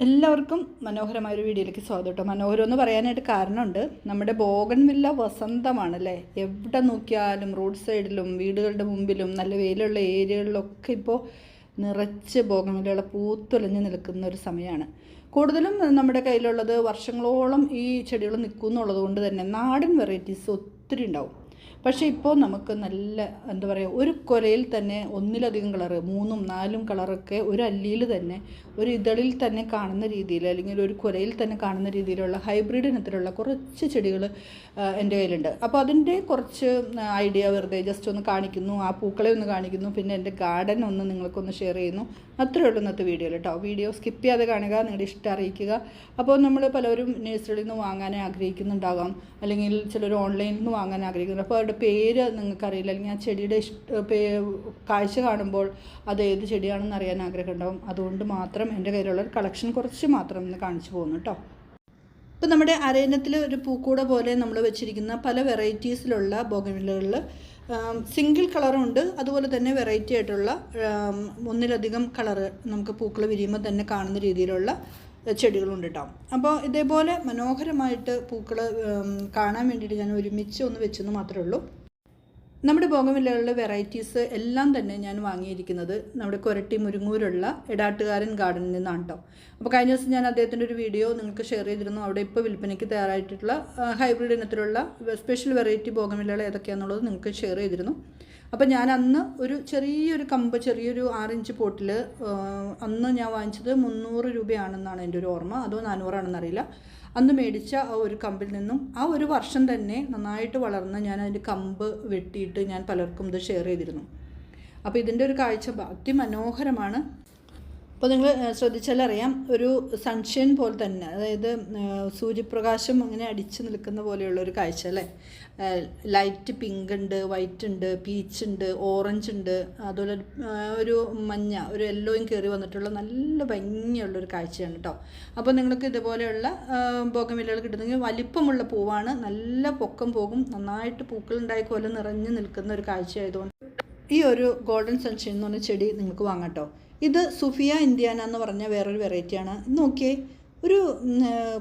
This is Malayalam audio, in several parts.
എല്ലാവർക്കും മനോഹരമായ ഒരു വീഡിയോയിലേക്ക് സ്വാഗതം കേട്ടോ. മനോഹരം എന്ന് പറയാനായിട്ട് കാരണമുണ്ട്. നമ്മുടെ ബോഗൺവില്ല വസന്തമാണല്ലേ? എവിടെ നോക്കിയാലും റോഡ് സൈഡിലും വീടുകളുടെ മുമ്പിലും നല്ല വെയിലുള്ള ഏരിയകളിലൊക്കെ ഇപ്പോൾ നിറച്ച് ബോഗൺവില്ലകളെ പൂത്തൊലഞ്ഞ് നിൽക്കുന്ന ഒരു സമയമാണ്. കൂടുതലും നമ്മുടെ കയ്യിലുള്ളത് വർഷങ്ങളോളം ഈ ചെടികൾ നിൽക്കും എന്നുള്ളത് കൊണ്ട് തന്നെ നാടൻ വെറൈറ്റീസ് ഒത്തിരി ഉണ്ടാവും. പക്ഷേ ഇപ്പോൾ നമുക്ക് നല്ല എന്താ പറയുക ഒരു കൊലയിൽ തന്നെ ഒന്നിലധികം കളറ് മൂന്നും നാലും കളറൊക്കെ ഒരു അല്ലിയിൽ തന്നെ ഒരു ഇതളിൽ തന്നെ കാണുന്ന രീതിയിൽ അല്ലെങ്കിൽ ഒരു കൊലയിൽ തന്നെ കാണുന്ന രീതിയിലുള്ള ഹൈബ്രിഡ് ഇനത്തിലുള്ള കുറച്ച് ചെടികൾ എന്റെ കയ്യിലുണ്ട്. അപ്പോൾ അതിന്റെ കുറച്ച് ഐഡിയ വെറുതെ ജസ്റ്റ് ഒന്ന് കാണിക്കുന്നു ആ പൂക്കളെ ഒന്ന് കാണിക്കുന്നു പിന്നെ എന്റെ ഗാർഡൻ ഒന്ന് നിങ്ങൾക്കൊന്ന് ഷെയർ ചെയ്യുന്നു. അത്രയേ ഉള്ളൂ ഇന്നത്തെ വീഡിയോയിൽ കേട്ടോ വീഡിയോ സ്കിപ്പ് ചെയ്യാതെ കാണുക നിങ്ങളുടെ ഇഷ്ടം അറിയിക്കുക. അപ്പോൾ നമ്മൾ പലരും നഴ്സറിയിൽ നിന്ന് വാങ്ങാൻ ആഗ്രഹിക്കുന്നുണ്ടാകാം. അല്ലെങ്കിൽ ചിലർ ഓൺലൈനിൽ നിന്ന് വാങ്ങാൻ ആഗ്രഹിക്കുന്നുണ്ട്. അപ്പോൾ അവരുടെ പേര് നിങ്ങൾക്കറിയില്ല. അല്ലെങ്കിൽ ആ ചെടിയുടെ കാഴ്ച കാണുമ്പോൾ അത് ഏത് ചെടിയാണെന്ന് അറിയാൻ ആഗ്രഹം അതുകൊണ്ട് മാത്രം എന്റെ കയ്യിലുള്ള കളക്ഷൻ കുറച്ച് മാത്രം ഒന്ന് കാണിച്ചു പോകുന്നു കേട്ടോ ഇപ്പം നമ്മുടെ അരയനത്തിൽ ഒരു പൂക്കൂട പോലെ നമ്മൾ വെച്ചിരിക്കുന്ന പല വെറൈറ്റീസിലുള്ള ബോഗൻവില്ലകളിൽ സിംഗിൾ കളറുണ്ട്. അതുപോലെ തന്നെ വെറൈറ്റി ആയിട്ടുള്ള ഒന്നിലധികം കളറ് നമുക്ക് പൂക്കൾ വിരിയുമ്പോൾ തന്നെ കാണുന്ന രീതിയിലുള്ള ചെടികളുണ്ട് കേട്ടോ അപ്പോൾ ഇതേപോലെ മനോഹരമായിട്ട് പൂക്കൾ കാണാൻ വേണ്ടിയിട്ട് ഞാൻ ഒരുമിച്ച് ഒന്ന് വെച്ചെന്ന് മാത്രമേ ഉള്ളൂ. നമ്മുടെ ബോഗമില്ലകളുടെ വെറൈറ്റീസ് എല്ലാം തന്നെ ഞാൻ വാങ്ങിയിരിക്കുന്നത് നമ്മുടെ കൊരട്ടി മുരുങ്ങൂരുള്ള എടാട്ടുകാരൻ ഗാർഡനിൽ നിന്നാണ് കേട്ടോ അപ്പോൾ കഴിഞ്ഞ ദിവസം ഞാൻ അദ്ദേഹത്തിന്റെ ഒരു വീഡിയോ നിങ്ങൾക്ക് ഷെയർ ചെയ്തിരുന്നു. അവിടെ ഇപ്പോൾ വിൽപ്പനയ്ക്ക് തയ്യാറായിട്ടുള്ള ഹൈബ്രിഡ് ഇനത്തിലുള്ള സ്പെഷ്യൽ വെറൈറ്റി ബോഗമില്ലകൾ ഏതൊക്കെയാണെന്നുള്ളത് നിങ്ങൾക്ക് ഷെയർ ചെയ്തിരുന്നു. അപ്പോൾ ഞാൻ അന്ന് ഒരു ചെറിയൊരു കമ്പ് ചെറിയൊരു ആറിഞ്ച് പോട്ടിൽ അന്ന് ഞാൻ വാങ്ങിച്ചത് മുന്നൂറ് രൂപയാണെന്നാണ് എന്റെ ഒരു ഓർമ്മ. അതോ നാനൂറാണെന്ന് അറിയില്ല അന്ന് മേടിച്ച ആ ഒരു കമ്പിൽ നിന്നും ആ ഒരു വർഷം തന്നെ നന്നായിട്ട് വളർന്ന ഞാൻ അതിന്റെ കമ്പ് വെട്ടിയിട്ട് ഞാൻ പലർക്കും ഇത് ഷെയർ ചെയ്തിരുന്നു. അപ്പോൾ ഇതിന്റെ ഒരു കാഴ്ച അതിമനോഹരമാണ് അപ്പോൾ നിങ്ങൾ ശ്രദ്ധിച്ചാൽ അറിയാം ഒരു സൺഷൈൻ പോലെ തന്നെ അതായത് സൂര്യപ്രകാശം അങ്ങനെ അടിച്ചു നിൽക്കുന്ന പോലെയുള്ള ഒരു കാഴ്ച അല്ലേ? ലൈറ്റ് പിങ്ക് ഉണ്ട് വൈറ്റ് ഉണ്ട് പീച്ച് ഉണ്ട് ഓറഞ്ച് ഉണ്ട് അതുപോലെ ഒരു മഞ്ഞ ഒരു യെല്ലോയും കയറി വന്നിട്ടുള്ള നല്ല ഭംഗിയുള്ളൊരു കാഴ്ചയാണ് കേട്ടോ അപ്പോൾ നിങ്ങൾക്ക് ഇതുപോലെയുള്ള ബോഗമില്ലകൾ കിട്ടുന്നെങ്കിൽ വലിപ്പമുള്ള പൂവാണ് നല്ല പൊക്കം പോകും നന്നായിട്ട് പൂക്കളുണ്ടായി പോലെ നിറഞ്ഞു നിൽക്കുന്ന ഒരു കാഴ്ചയായതുകൊണ്ട് ഈ ഒരു ഗോൾഡൻ സൺഷൈൻ എന്ന് പറഞ്ഞ ചെടി നിങ്ങൾക്ക് വാങ്ങാം കേട്ടോ ഇത് സുഫിയ ഇന്ത്യാന എന്ന് പറഞ്ഞ വേറൊരു വെറൈറ്റിയാണ് നോക്കിയേ ഒരു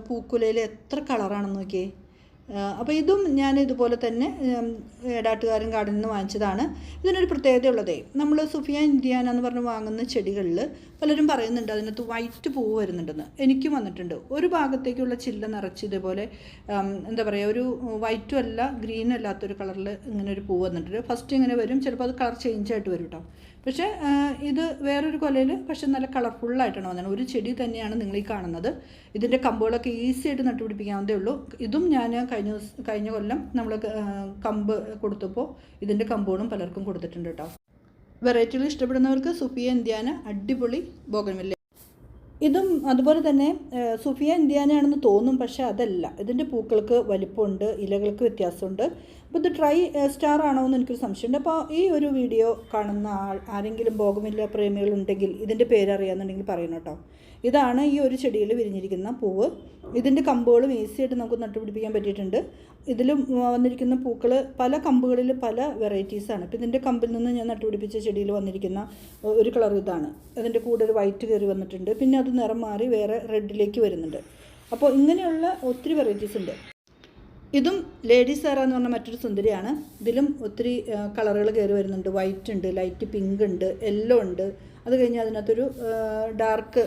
പൂക്കുലയിൽ എത്ര കളറാണെന്ന് നോക്കിയേ? അപ്പോൾ ഇതും ഞാൻ ഇതുപോലെ തന്നെ ഏടാട്ടുകാരൻ ഗാർഡനിൽ നിന്ന് വാങ്ങിച്ചതാണ്. ഇതിനൊരു പ്രത്യേകത ഉള്ളതേ നമ്മൾ സുഫിയ ഇന്ത്യാന എന്ന് പറഞ്ഞ് വാങ്ങുന്ന ചെടികളിൽ പലരും പറയുന്നുണ്ട് അതിനകത്ത് വൈറ്റ് പൂവ് വരുന്നുണ്ടെന്ന്. എനിക്കും വന്നിട്ടുണ്ട്. ഒരു ഭാഗത്തേക്കുള്ള ചില്ല നിറച്ച് ഇതേപോലെ എന്താ പറയുക ഒരു വൈറ്റും അല്ല ഗ്രീനും അല്ലാത്തൊരു കളറിൽ ഇങ്ങനെ ഒരു പൂവ് വന്നിട്ടുണ്ട്. ഫസ്റ്റ് ഇങ്ങനെ വരും ചിലപ്പോൾ അത് കളർ ചേഞ്ച് ആയിട്ട് വരും കേട്ടോ പക്ഷേ ഇത് വേറൊരു കൊലയിൽ പക്ഷെ നല്ല കളർഫുള്ളായിട്ടാണ് വന്നത്. ഒരു ചെടി തന്നെയാണ് നിങ്ങൾ ഈ കാണുന്നത്. ഇതിന്റെ കമ്പുകളൊക്കെ ഈസി ആയിട്ട് നട്ടുപിടിപ്പിക്കാവുന്നതേ ഉള്ളൂ. ഇതും ഞാൻ കഴിഞ്ഞ ദിവസം കഴിഞ്ഞ കൊല്ലം നമ്മൾ കമ്പ് കൊടുത്തപ്പോൾ ഇതിന്റെ കമ്പുകളും പലർക്കും കൊടുത്തിട്ടുണ്ട് കേട്ടോ വെറൈറ്റികൾ ഇഷ്ടപ്പെടുന്നവർക്ക് സുഫിയ ഇന്ത്യാന അടിപൊളി ബോഗൻവില്ല ഇതും അതുപോലെ തന്നെ സുഫിയ ഇന്ത്യാനയാണെന്ന് തോന്നും പക്ഷേ അതല്ല. ഇതിന്റെ പൂക്കൾക്ക് വലിപ്പമുണ്ട് ഇലകൾക്ക് വ്യത്യാസമുണ്ട്. അപ്പോൾ ഇത് ട്രൈ സ്റ്റാർ ആണോ എന്ന് എനിക്കൊരു സംശയമുണ്ട്. അപ്പോൾ ഈ ഒരു വീഡിയോ കാണുന്ന ആൾ ആരെങ്കിലും ബോഗമില്ല പ്രേമികളുണ്ടെങ്കിൽ ഇതിന്റെ പേരറിയാമെന്നുണ്ടെങ്കിൽ പറയണം കേട്ടോ. ഇതാണ് ഈ ഒരു ചെടിയിൽ വിരിഞ്ഞിരിക്കുന്ന പൂവ്. ഇതിന്റെ കമ്പുകളും ഈസി ആയിട്ട് നമുക്ക് നട്ടുപിടിപ്പിക്കാൻ പറ്റിയിട്ടുണ്ട്. ഇതിലും വന്നിരിക്കുന്ന പൂക്കൾ പല കമ്പുകളിൽ പല വെറൈറ്റീസാണ് ഇപ്പോൾ ഇതിന്റെ കമ്പിൽ നിന്ന് ഞാൻ നട്ടുപിടിപ്പിച്ച ചെടിയിൽ വന്നിരിക്കുന്ന ഒരു കളർ ഇതാണ്. അതിന്റെ കൂടെ ഒരു വൈറ്റ് കയറി വന്നിട്ടുണ്ട്. പിന്നെ അത് നിറം മാറി വേറെ റെഡിലേക്ക് വരുന്നുണ്ട്. അപ്പോൾ ഇങ്ങനെയുള്ള ഒത്തിരി വെറൈറ്റീസ് ഉണ്ട്. ഇതും ലേഡി സാറ എന്ന് പറഞ്ഞ മറ്റൊരു സുന്ദരിയാണ്. ഇതിലും ഒത്തിരി കളറുകൾ കയറി വരുന്നുണ്ട്. വൈറ്റ് ഉണ്ട് ലൈറ്റ് പിങ്ക് ഉണ്ട് യെല്ലോ ഉണ്ട്. അത് കഴിഞ്ഞ് അതിനകത്തൊരു ഡാർക്ക്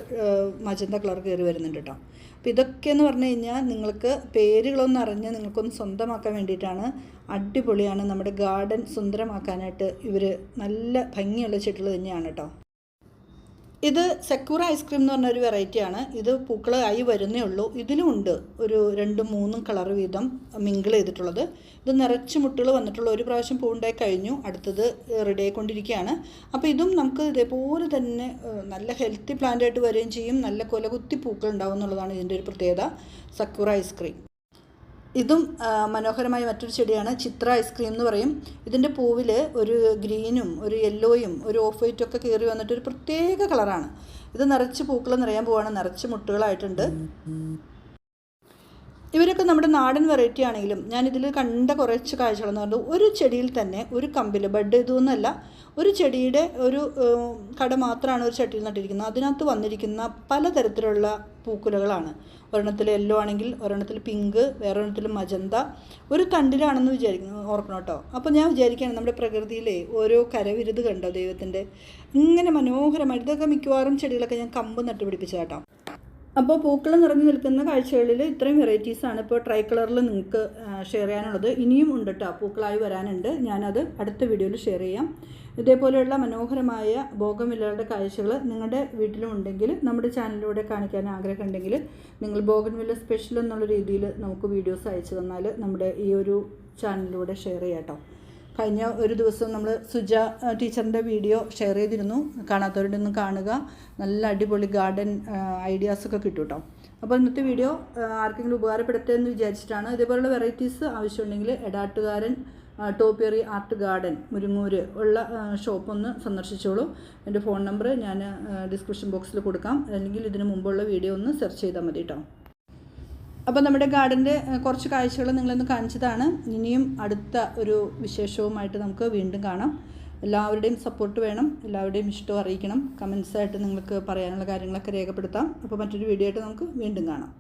മജന്ത കളർ കയറി വരുന്നുണ്ട് കേട്ടോ അപ്പോൾ ഇതൊക്കെ എന്ന് പറഞ്ഞു കഴിഞ്ഞാൽ നിങ്ങൾക്ക് പേരുകളൊന്നും അറിഞ്ഞ് നിങ്ങൾക്കൊന്ന് സ്വന്തമാക്കാൻ വേണ്ടിയിട്ടാണ് അടിപൊളിയാണ് നമ്മുടെ ഗാർഡൻ സുന്ദരമാക്കാനായിട്ട് ഇവർ നല്ല ഭംഗിയുള്ള ചെടികൾ തന്നെയാണ് കേട്ടോ ഇത് സെക്യൂർ ഐസ്ക്രീം എന്ന് പറഞ്ഞൊരു വെറൈറ്റിയാണ് ഇത് പൂക്കൾ ആയി വരുന്നേ ഉള്ളൂ. ഇതിലും ഉണ്ട് ഒരു രണ്ടും മൂന്നും കളർ വീതം മിങ്കിൾ ചെയ്തിട്ടുള്ളത്. ഇത് നിറച്ച് മുട്ടുകൾ വന്നിട്ടുള്ള ഒരു പ്രാവശ്യം പൂവുണ്ടായി കഴിഞ്ഞു. അടുത്തത് റെഡി ആയിക്കൊണ്ടിരിക്കുകയാണ്. അപ്പോൾ ഇതും നമുക്ക് ഇതേപോലെ തന്നെ നല്ല ഹെൽത്തി പ്ലാന്റ് ആയിട്ട് വരികയും ചെയ്യും. നല്ല കൊലകുത്തി പൂക്കൾ ഉണ്ടാവും എന്നുള്ളതാണ് ഇതിന്റെ ഒരു പ്രത്യേകത. സക്യൂർ ഐസ്ക്രീം ഇതും മനോഹരമായ മറ്റൊരു ചെടിയാണ് ചിത്ര ഐസ്ക്രീം എന്ന് പറയും. ഇതിന്റെ പൂവിൽ ഒരു ഗ്രീനും ഒരു യെല്ലോയും ഒരു ഓഫ് വൈറ്റും ഒക്കെ കയറി വന്നിട്ട് ഒരു പ്രത്യേക കളറാണ്. ഇത് നിറച്ച് പൂക്കൾ നിറയാൻ പോവാണ്. നിറച്ച് മുട്ടുകളായിട്ടുണ്ട്. ഇവരൊക്കെ നമ്മുടെ നാടൻ വെറൈറ്റി ആണെങ്കിലും ഞാനിതിൽ കണ്ട കുറച്ച് കാഴ്ചകളെന്ന് പറഞ്ഞത് ഒരു ചെടിയിൽ തന്നെ ഒരു കമ്പിൽ ബഡ് എന്നല്ല ഒരു ചെടിയുടെ ഒരു കട മാത്രമാണ് ഒരു ചട്ടിയിൽ നട്ടിരിക്കുന്നത്. അതിനകത്ത് വന്നിരിക്കുന്ന പലതരത്തിലുള്ള പൂക്കുലകളാണ്. ഒരെണ്ണത്തിൽ യെല്ലോ ആണെങ്കിൽ ഒരെണ്ണത്തിൽ പിങ്ക് വേറെ ഒരെണ്ണത്തിൽ മജന്ത ഒരു തണ്ടിലാണെന്ന് വിചാരിക്കുന്നു ഓർക്കണം കേട്ടോ. അപ്പോൾ ഞാൻ വിചാരിക്കുകയാണ് നമ്മുടെ പ്രകൃതിയിലെ ഓരോ കരവിരുത് കണ്ടോ ദൈവത്തിന്റെ? ഇങ്ങനെ മനോഹരമായിട്ട് ഇതൊക്കെ മിക്കവാറും ചെടികളൊക്കെ ഞാൻ കമ്പ് നട്ടുപിടിപ്പിച്ച കേട്ടോ അപ്പോൾ പൂക്കൾ നിറഞ്ഞു നിൽക്കുന്ന കാഴ്ചകളിൽ ഇത്രയും വെറൈറ്റീസാണ് ഇപ്പോൾ ട്രൈ കളറിൽ നിങ്ങൾക്ക് ഷെയർ ചെയ്യാനുള്ളത്. ഇനിയും ഉണ്ട് കേട്ടോ പൂക്കളായി വരാനുണ്ട്. ഞാനത് അടുത്ത വീഡിയോയിൽ ഷെയർ ചെയ്യാം. ഇതേപോലെയുള്ള മനോഹരമായ ബോഗൻവില്ലകളുടെ കാഴ്ചകൾ നിങ്ങളുടെ വീട്ടിലും ഉണ്ടെങ്കിൽ നമ്മുടെ ചാനലിലൂടെ കാണിക്കാൻ ആഗ്രഹമുണ്ടെങ്കിൽ നിങ്ങൾ ബോഗൻവില്ല സ്പെഷ്യൽ എന്നുള്ള രീതിയിൽ നമുക്ക് വീഡിയോസ് അയച്ചു തന്നാൽ നമ്മുടെ ഈ ഒരു ചാനലിലൂടെ ഷെയർ ചെയ്യാം കേട്ടോ കഴിഞ്ഞ ഒരു ദിവസം നമ്മൾ സുജ ടീച്ചറിന്റെ വീഡിയോ ഷെയർ ചെയ്തിരുന്നു. കാണാത്തവരുടെ ഒന്ന് കാണുക. നല്ല അടിപൊളി ഗാർഡൻ ഐഡിയാസൊക്കെ കിട്ടും കേട്ടോ അപ്പോൾ ഇന്നത്തെ വീഡിയോ ആർക്കെങ്കിലും ഉപകാരപ്പെടട്ടെ എന്ന് വിചാരിച്ചിട്ടാണ്. ഇതേപോലുള്ള വെറൈറ്റീസ് ആവശ്യമുണ്ടെങ്കിൽ എടാട്ടുകാരൻ ടോപ്പിയറി ആർട്ട് ഗാർഡൻ മുരുങ്ങൂര് ഉള്ള ഷോപ്പ് ഒന്ന് സന്ദർശിച്ചോളൂ. എന്റെ ഫോൺ നമ്പർ ഞാൻ ഡിസ്ക്രിപ്ഷൻ ബോക്സിൽ കൊടുക്കാം. അല്ലെങ്കിൽ ഇതിന് മുമ്പുള്ള വീഡിയോ ഒന്ന് സെർച്ച് ചെയ്താൽ മതി കേട്ടോ അപ്പോൾ നമ്മുടെ ഗാർഡന്റെ കുറച്ച് കാഴ്ചകൾ നിങ്ങളൊന്ന് കാണിച്ചതാണ്. ഇനിയും അടുത്ത ഒരു വിശേഷവുമായിട്ട് നമുക്ക് വീണ്ടും കാണാം. എല്ലാവരുടെയും സപ്പോർട്ട് വേണം എല്ലാവരുടെയും ഇഷ്ടം അറിയിക്കണം. കമൻസായിട്ട് നിങ്ങൾക്ക് പറയാനുള്ള കാര്യങ്ങളൊക്കെ രേഖപ്പെടുത്താം. അപ്പോൾ മറ്റൊരു വീഡിയോ ആയിട്ട് നമുക്ക് വീണ്ടും കാണാം.